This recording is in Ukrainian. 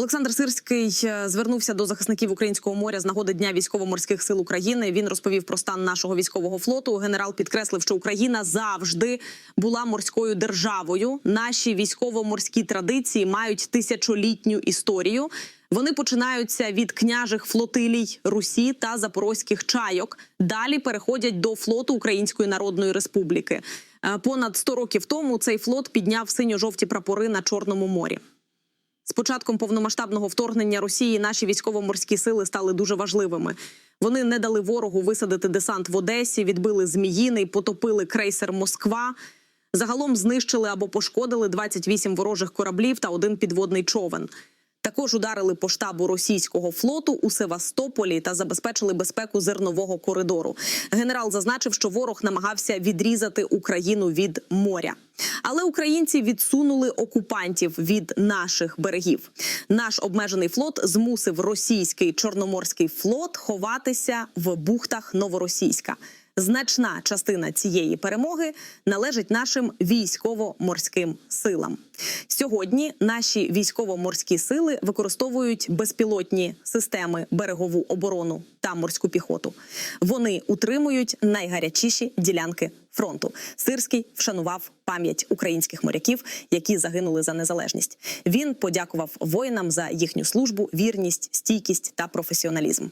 Олександр Сирський е, звернувся до захисників українського моря з нагоди Дня військово-морських сил України. Він розповів про стан нашого військового флоту. Генерал підкреслив, що Україна завжди була морською державою. Наші військово-морські традиції мають тисячолітню історію. Вони починаються від княжих флотилій Русі та запорозьких чайок. Далі переходять до флоту Української Народної Республіки. Е, Понад 100 років тому цей флот підняв синьо-жовті прапори на Чорному морі. З початком повномасштабного вторгнення Росії наші військово-морські сили стали дуже важливими. Вони не дали ворогу висадити десант в Одесі, відбили Зміїний, потопили крейсер Москва. Загалом знищили або пошкодили 28 ворожих кораблів та один підводний човен. Також ударили по штабу російського флоту у Севастополі та забезпечили безпеку зернового коридору. Генерал зазначив, що ворог намагався відрізати Україну від моря. Але українці відсунули окупантів від наших берегів. Наш обмежений флот змусив російський чорноморський флот ховатися в бухтах Новоросійська. Значна частина цієї перемоги належить нашим військово-морським силам. Сьогодні наші військово-морські сили використовують безпілотні системи берегову оборону та морську піхоту. Вони утримують найгарячіші ділянки фронту. Сирський вшанував пам'ять українських моряків, які загинули за незалежність. Він подякував воїнам за їхню службу, вірність, стійкість та професіоналізм.